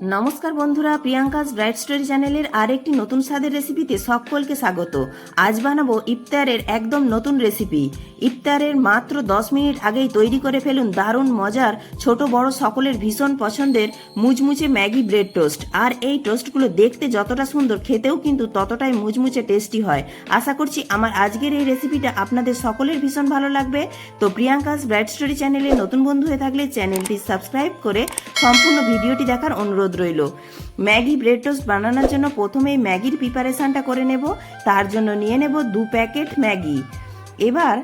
নমস্কার বন্ধুরা, Priyanka's bright story চ্যানেলের আরেকটি নতুন স্বাদের রেসিপিতে সকলকে স্বাগত। আজ বানাবো ইফতারের একদম নতুন রেসিপি ইফতারের মাত্র 10 মিনিট আগেই তৈরি করে ফেলুন দারুণ মজার ছোট বড় সকলের ভীষণ পছন্দের মুচমুচে ম্যাগি ব্রেড টোস্ট। আর এই টোস্টগুলো দেখতে যতটা সুন্দর, খেতেও কিন্তু ততটাই মুচমুচে টেস্টি হয়। আশা করছি আমার আজকের এই রেসিপিটা আপনাদের সকলের ভীষণ ভালো লাগবে। তো প্রিয়াঙ্কাস ব্রাইট স্টোরি চ্যানেলে নতুন বন্ধু হয়ে থাকলে চ্যানেলটি সাবস্ক্রাইব করে সম্পূর্ণ ভিডিওটি দেখার অনুরোধ রইল। ম্যাগি ব্রেড টোস্ট বানানোর জন্য প্রথমেই ম্যাগির প্রিপারেশনটা করে নেব। তার জন্য নিয়ে নেব দু প্যাকেট ম্যাগি। এবার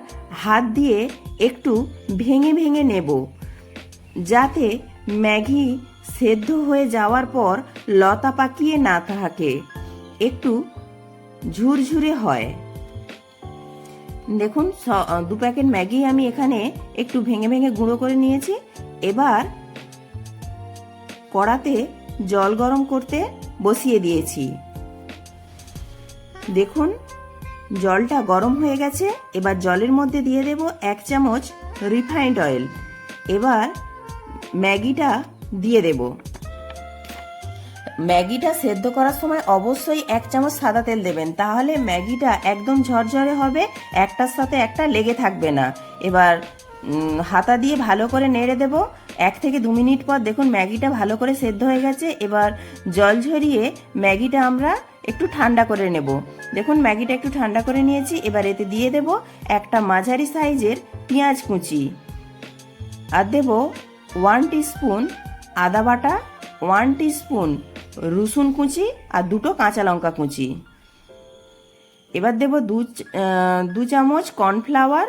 হাত দিয়ে একটু ভেঙে ভেঙে নেব। যাতে ম্যাগি সেদ্ধ হয়ে যাওয়ার পর লতা পাকিয়ে না থাকে। একটু ঝুরঝুরে হয়। দেখুন দু প্যাকেট ম্যাগি আমি এখানে একটু ভেঙে ভেঙে গুঁড়ো করে নিয়েছি। এবার কড়াতে জল গরম করতে বসিয়ে দিয়েছি। দেখুন, জলটা গরম হয়ে গেছে। এবার জলের মধ্যে দিয়ে দেব এক চামচ রিফাইন্ড অয়েল। এবার ম্যাগিটা দিয়ে দেব। ম্যাগিটা সেদ্ধ করার সময় অবশ্যই এক চামচ সাদা তেল দেবেন। তাহলে ম্যাগিটা একদম ঝরঝরে হবে, একটার সাথে একটা লেগে থাকবে না। এবার হাতা দিয়ে ভালো করে নেড়ে দেব। এক থেকে দু মিনিট পর দেখুন ম্যাগিটা ভালো করে সেদ্ধ হয়ে গেছে। এবার জল ঝরিয়ে ম্যাগিটা আমরা একটু ঠান্ডা করে নেব। দেখুন ম্যাগিটা একটু ঠান্ডা করে নিয়েছি। এবার এতে দিয়ে দেব একটা মাঝারি সাইজের পেঁয়াজ কুচি। আর দেব ওয়ান স্পুন আদা বাটা, ওয়ান স্পুন রসুন কুচি আর দুটো কাঁচা লঙ্কা কুচি। এবার দেব দু দু চামচ কর্নফ্লাওয়ার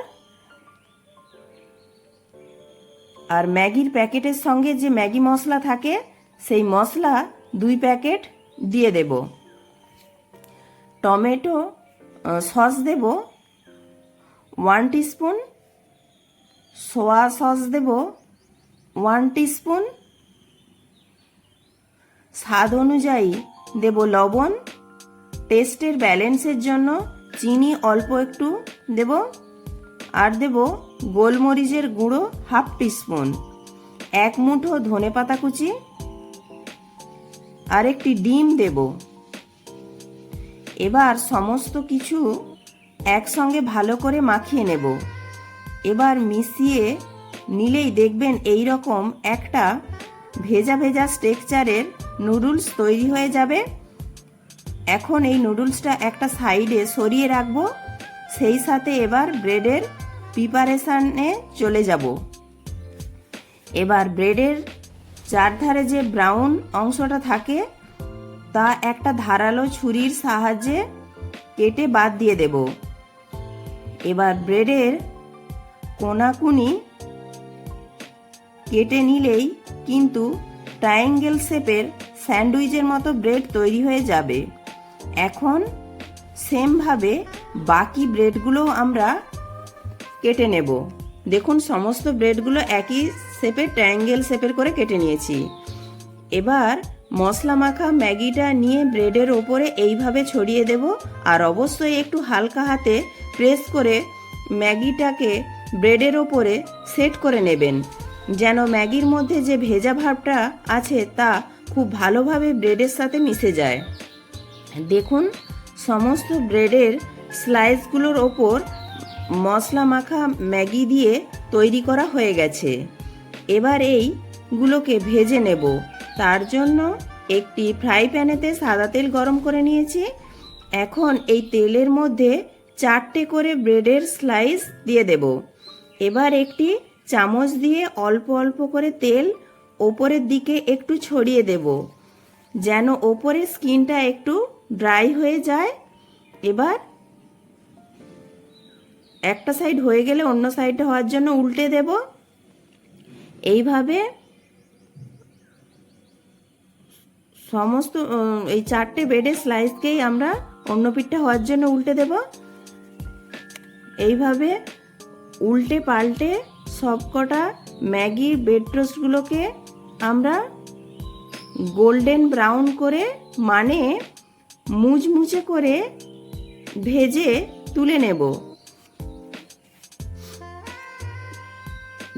আর ম্যাগির প্যাকেটের সঙ্গে যে ম্যাগি মশলা থাকে, সেই মশলা দুই প্যাকেট দিয়ে দেব। টমেটো সস দেব। ওয়ান স্পুন সোয়া সস দেব। ওয়ান স্পুন স্বাদ অনুযায়ী দেব লবণ। টেস্টের ব্যালেন্সের জন্য চিনি অল্প একটু দেব। আর দেব গোলমরিচের গুঁড়ো হাফ টিস্পুন, এক মুঠো ধনে পাতা কুচি, আর একটি ডিম দেব। এবার সমস্ত কিছু একসঙ্গে ভালো করে মাখিয়ে নেব। এবার মিশিয়ে নিলেই দেখবেন এই রকম একটা ভেজা ভেজা স্ট্রেকচারের নুডলস তৈরি হয়ে যাবে। এখন এই নুডলসটা একটা সাইডে সরিয়ে রাখব। সেই সাথে এবার ব্রেডের প্রিপারেশানে চলে যাব। এবার ব্রেডের চারধারে যে ব্রাউন অংশটা থাকে, তা একটা ধারালো ছুরির সাহায্যে কেটে বাদ দিয়ে দেব। এবার ব্রেডের কোনাকুনি কেটে নিলেই কিন্তু ট্রায়াঙ্গেল শেপের স্যান্ডউইচের মতো ব্রেড তৈরি হয়ে যাবে। এখন সেমভাবে বাকি ব্রেডগুলোও আমরা কেটে নেব। দেখুন, সমস্ত ব্রেডগুলো একই শেপের ট্রায়াঙ্গেল শেপের করে কেটে নিয়েছি। এবার মশলা মাখা ম্যাগিটা নিয়ে ব্রেডের ওপরে এইভাবে ছড়িয়ে দেব আর অবশ্যই একটু হালকা হাতে প্রেস করে ম্যাগিটাকে ব্রেডের ওপরে সেট করে নেবেন। যেন ম্যাগির মধ্যে যে ভেজা ভাবটা আছে তা খুব ভালোভাবে ব্রেডের সাথে মিশে যায়। দেখুন, সমস্ত ব্রেডের স্লাইসগুলোর ওপর মশলা মাখা ম্যাগি দিয়ে তৈরি করা হয়ে গেছে। এবার এইগুলোকে ভেজে নেব। তার জন্য একটি ফ্রাই প্যানেতে সাদা তেল গরম করে নিয়েছি। এখন এই তেলের মধ্যে চারটে করে ব্রেডের স্লাইস দিয়ে দেব। এবার একটি চামচ দিয়ে অল্প অল্প করে তেল ওপরের দিকে একটু ছড়িয়ে দেব। যেন ওপরের স্কিনটা একটু ড্রাই হয়ে যায়। এবার একটা সাইড হয়ে গেলে অন্য সাইডটা হওয়ার জন্য উল্টে দেব। এইভাবে সমস্ত এই চারটে বেডের স্লাইসকেই আমরা অন্য পিঠটা হওয়ার জন্য উল্টে দেব। এইভাবে উল্টে পাল্টে সবকটা ম্যাগির বেড টোস্টগুলোকে আমরা গোল্ডেন ব্রাউন করে মানে মুচমুচে করে ভেজে তুলে নেব।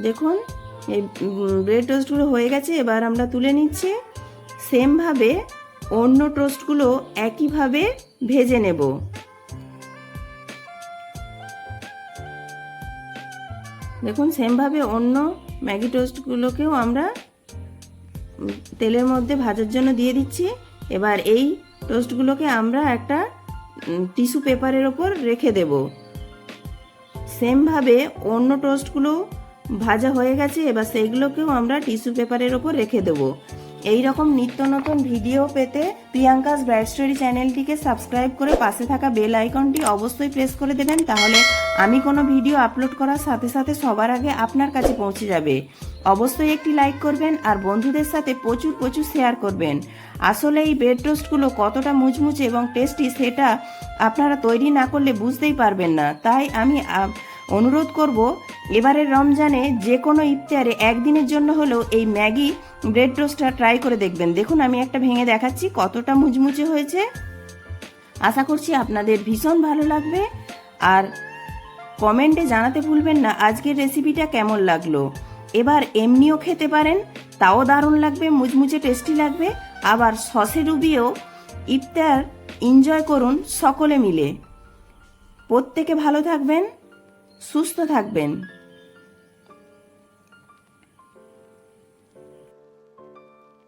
দেখুন, এই ব্রেড টোস্টগুলো হয়ে গেছে, এবার আমরা তুলে নিচ্ছি। সেমভাবে অন্য টোস্টগুলো একইভাবে ভেজে নেব। দেখুন সেমভাবে অন্য ম্যাগি টোস্টগুলোকেও আমরা তেলের মধ্যে ভাজার জন্য দিয়ে দিচ্ছি। এবার এই টোস্টগুলোকে আমরা একটা টিস্যু পেপারের ওপর রেখে দেব। সেমভাবে অন্য টোস্টগুলো ভাজা হয়ে গেছে, এবার সেইগুলোকেও আমরা টিস্যু পেপারের ওপর রেখে দেবো। এই রকম নিত্য নতুন ভিডিও পেতে প্রিয়াঙ্কাস ব্রাইট স্টোরি চ্যানেলটিকে সাবস্ক্রাইব করে পাশে থাকা বেল আইকনটি অবশ্যই প্রেস করে দেবেন, তাহলে আমি কোনো ভিডিও আপলোড করার সাথে সাথে সবার আগে আপনার কাছে পৌঁছে যাবে। অবশ্যই একটি লাইক করবেন আর বন্ধুদের সাথে প্রচুর প্রচুর শেয়ার করবেন। আসলে এই ব্রেড টোস্টগুলো কতটা মুচমুচে এবং টেস্টি সেটা আপনারা তৈরি না করলে বুঝতেই পারবেন না। তাই আমি অনুরোধ করব, এবারের রমজানে যে কোনো ইফতারে একদিনের জন্য হলেও এই ম্যাগি ব্রেড টোস্টটা ট্রাই করে দেখবেন। দেখুন, আমি একটা ভেঙে দেখাচ্ছি, কতটা মুচমুচে হয়েছে। আশা করছি আপনাদের ভীষণ ভালো লাগবে। আর কমেন্টে জানাতে ভুলবেন না, আজকের রেসিপিটা কেমন লাগল। এবার এমনিও খেতে পারেন, তাও দারুণ লাগবে, মুচমুচে টেস্টি লাগবে। আবার সসে ডুবিয়েও ইফতার এনজয় করুন সকলে মিলে। প্রত্যেকে ভালো থাকবেন। সুস্থ থাকবেন।